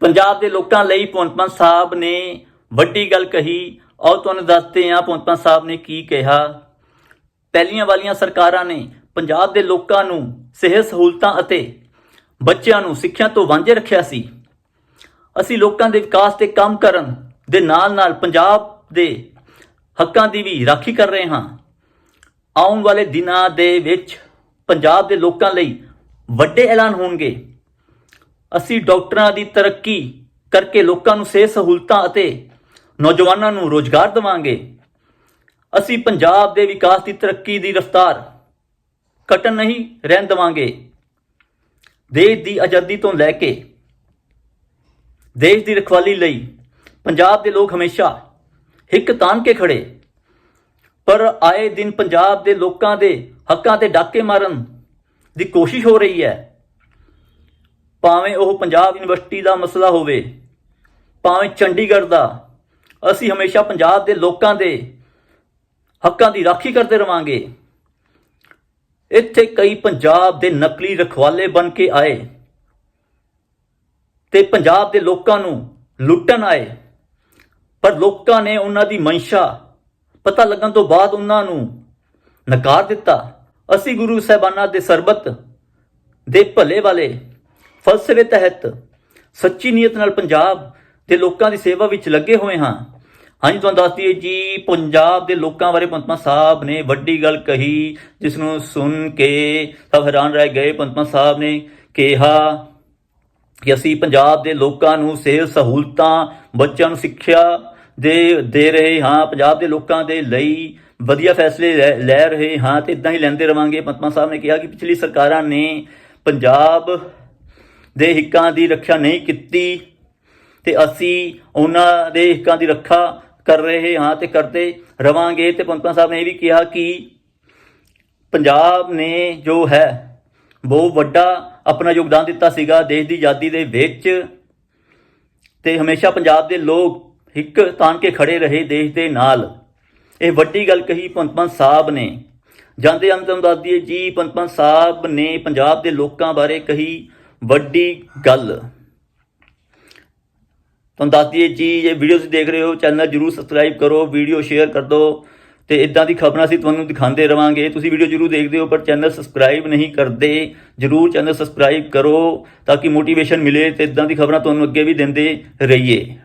ਪੰਜਾਬ ਦੇ ਲੋਕਾਂ ਲਈ ਭਗਵੰਤ ਸਾਹਿਬ ਨੇ ਵੱਡੀ ਗੱਲ ਕਹੀ। ਔਰ ਤੁਹਾਨੂੰ ਦੱਸਦੇ ਹਾਂ ਭਗਵੰਤ ਸਾਹਿਬ ਨੇ ਕੀ ਕਿਹਾ। ਪਹਿਲੀਆਂ ਵਾਲੀਆਂ ਸਰਕਾਰਾਂ ਨੇ ਪੰਜਾਬ ਦੇ ਲੋਕਾਂ ਨੂੰ ਸਿਹਤ ਸਹੂਲਤਾਂ ਅਤੇ ਬੱਚਿਆਂ ਨੂੰ ਸਿੱਖਿਆ ਤੋਂ ਵਾਂਝੇ ਰੱਖਿਆ ਸੀ। ਅਸੀਂ ਲੋਕਾਂ ਦੇ ਵਿਕਾਸ ਤੇ ਕੰਮ ਕਰਨ ਦੇ ਨਾਲ-ਨਾਲ ਪੰਜਾਬ ਦੇ ਹੱਕਾਂ ਦੀ ਵੀ ਰਾਖੀ ਕਰ ਰਹੇ ਹਾਂ। ਆਉਣ ਵਾਲੇ ਦਿਨਾਂ ਦੇ ਵਿੱਚ ਪੰਜਾਬ ਦੇ ਲੋਕਾਂ ਲਈ ਵੱਡੇ ਐਲਾਨ ਹੋਣਗੇ। ਅਸੀਂ ਡਾਕਟਰਾਂ ਦੀ ਤਰੱਕੀ ਕਰਕੇ ਲੋਕਾਂ ਨੂੰ ਸਿਹਤ ਸਹੂਲਤਾਂ ਅਤੇ ਨੌਜਵਾਨਾਂ ਨੂੰ ਰੋਜ਼ਗਾਰ ਦੇਵਾਂਗੇ। ਅਸੀਂ ਪੰਜਾਬ ਦੇ ਵਿਕਾਸ ਦੀ ਤਰੱਕੀ ਦੀ ਰਫ਼ਤਾਰ ਘਟਣ ਨਹੀਂ ਰਹਿਣ ਦੇਵਾਂਗੇ। ਦੇਸ਼ ਦੀ ਆਜ਼ਾਦੀ ਤੋਂ ਲੈ ਕੇ ਦੇਸ਼ ਦੀ ਰਖਵਾਲੀ ਲਈ ਪੰਜਾਬ ਦੇ ਲੋਕ ਹਮੇਸ਼ਾ ਹਿੱਕ ਤਾਨ ਕੇ ਖੜੇ। ਪਰ ਆਏ ਦਿਨ ਪੰਜਾਬ ਦੇ ਲੋਕਾਂ ਦੇ ਹੱਕਾਂ ਤੇ ਡਾਕੇ ਮਾਰਨ ਦੀ ਕੋਸ਼ਿਸ਼ ਹੋ ਰਹੀ ਹੈ। ਭਾਵੇਂ ਉਹ ਪੰਜਾਬ ਯੂਨੀਵਰਸਿਟੀ ਦਾ ਮਸਲਾ ਹੋਵੇ, ਭਾਵੇਂ ਚੰਡੀਗੜ੍ਹ ਦਾ, ਅਸੀਂ ਹਮੇਸ਼ਾ ਪੰਜਾਬ ਦੇ ਲੋਕਾਂ ਦੇ ਹੱਕਾਂ ਦੀ ਰਾਖੀ ਕਰਦੇ ਰਵਾਂਗੇ। ਇੱਥੇ ਕਈ ਪੰਜਾਬ ਦੇ ਨਕਲੀ ਰਖਵਾਲੇ ਬਣ ਕੇ ਆਏ ਤੇ ਪੰਜਾਬ ਦੇ ਲੋਕਾਂ ਨੂੰ ਲੁੱਟਣ ਆਏ, ਪਰ ਲੋਕਾਂ ਨੇ ਉਹਨਾਂ ਦੀ ਮਨਸ਼ਾ ਪਤਾ ਲੱਗਣ ਤੋਂ ਬਾਅਦ ਉਹਨਾਂ ਨੂੰ ਨਕਾਰ ਦਿੱਤਾ। ਅਸੀਂ ਗੁਰੂ ਸਾਹਿਬਾਨਾਂ ਦੇ ਸਰਬਤ ਦੇ ਭਲੇ ਵਾਲੇ ਫਲਸਫੇ ਤਹਿਤ ਸੱਚੀ ਨੀਅਤ ਨਾਲ ਪੰਜਾਬ ਦੇ ਲੋਕਾਂ ਦੀ ਸੇਵਾ ਵਿੱਚ ਲੱਗੇ ਹੋਏ ਹਾਂ। ਹਾਂਜੀ, ਤੁਹਾਨੂੰ ਦੱਸ ਦਈਏ ਜੀ, ਪੰਜਾਬ ਦੇ ਲੋਕਾਂ ਬਾਰੇ ਪੰਤਮਾ ਸਾਹਿਬ ਨੇ ਵੱਡੀ ਗੱਲ ਕਹੀ ਜਿਸ ਨੂੰ ਸੁਣ ਕੇ ਸਭ ਹੈਰਾਨ ਰਹਿ ਗਏ। ਪੰਤਮਾ ਸਾਹਿਬ ਨੇ ਕਿਹਾ ਕਿ ਅਸੀਂ ਪੰਜਾਬ ਦੇ ਲੋਕਾਂ ਨੂੰ ਸਿਹਤ ਸਹੂਲਤਾਂ, ਬੱਚਿਆਂ ਨੂੰ ਸਿੱਖਿਆ ਦੇ ਦੇ ਰਹੇ ਹਾਂ। ਪੰਜਾਬ ਦੇ ਲੋਕਾਂ ਦੇ ਲਈ ਵਧੀਆ ਫੈਸਲੇ ਲੈ- ਲੈ ਰਹੇ ਹਾਂ ਤੇ ਇਦਾਂ ਹੀ ਲੈਂਦੇ ਰਵਾਂਗੇ। ਪੰਤਮਾ ਸਾਹਿਬ ਨੇ ਕਿਹਾ ਕਿ ਪਿਛਲੀ ਸਰਕਾਰਾਂ ਨੇ ਪੰਜਾਬ ਦੇ ਹਿੱਕਾਂ ਦੀ ਰੱਖਿਆ ਨਹੀਂ ਕੀਤੀ ਤੇ ਅਸੀਂ ਉਹਨਾਂ ਦੇ ਹਿੱਕਾਂ ਦੀ ਰੱਖਿਆ ਕਰ ਰਹੇ ਹਾਂ ਤੇ ਕਰਦੇ ਰਵਾਂਗੇ। ਤੇ ਪੰਤਮਾ ਸਾਹਿਬ ਨੇ ਇਹ ਵੀ ਕਿਹਾ ਕਿ ਪੰਜਾਬ ਨੇ ਜੋ ਹੈ, ਬਹੁਤ ਵੱਡਾ ਆਪਣਾ ਯੋਗਦਾਨ ਦਿੱਤਾ ਸੀਗਾ ਦੇਸ਼ ਦੀ ਆਜ਼ਾਦੀ ਦੇ ਵਿੱਚ ਤੇ ਹਮੇਸ਼ਾ ਪੰਜਾਬ ਦੇ ਲੋਕ ਇੱਕ ਤਾਨ ਕੇ ਖੜੇ ਰਹੇ ਦੇਸ਼ ਦੇ ਨਾਲ। ਇਹ ਵੱਡੀ ਗੱਲ ਕਹੀ ਪੰਤਪੰਤ ਸਾਹਿਬ ਨੇ। ਜਾਂਦੇ ਅੰਤ ਦਾਦੀਏ ਜੀ ਪੰਤਪੰਤ ਸਾਹਿਬ ਨੇ ਪੰਜਾਬ ਦੇ ਲੋਕਾਂ ਬਾਰੇ ਕਹੀ ਵੱਡੀ ਗੱਲ। ਤੁਹਾਨੂੰ ਦੱਸ ਦਈਏ ਜੀ ਇਹ ਵੀਡੀਓ ਤੁਸੀਂ ਦੇਖ ਰਹੇ ਹੋ ਚੈਨਲ ਜਰੂਰ ਸਬਸਕ੍ਰਾਈਬ ਕਰੋ ਵੀਡੀਓ ਸ਼ੇਅਰ ਕਰ ਦਿਓ ਤੇ ਇਦਾਂ ਦੀ ਖਬਰਾਂ ਅਸੀਂ ਤੁਹਾਨੂੰ ਦਿਖਾਉਂਦੇ ਰਵਾਂਗੇ। ਤੁਸੀਂ ਵੀਡੀਓ ਜਰੂਰ ਦੇਖਦੇ ਹੋ, ਪਰ ਚੈਨਲ ਸਬਸਕ੍ਰਾਈਬ ਨਹੀਂ ਕਰਦੇ, ਜਰੂਰ ਚੈਨਲ ਸਬਸਕ੍ਰਾਈਬ ਕਰੋ ਤਾਂ ਕਿ ਮੋਟੀਵੇਸ਼ਨ ਮਿਲੇ ਤੇ ਇਦਾਂ ਦੀ ਖਬਰਾਂ ਤੁਹਾਨੂੰ ਅੱਗੇ ਵੀ ਦਿੰਦੇ ਰਹੀਏ।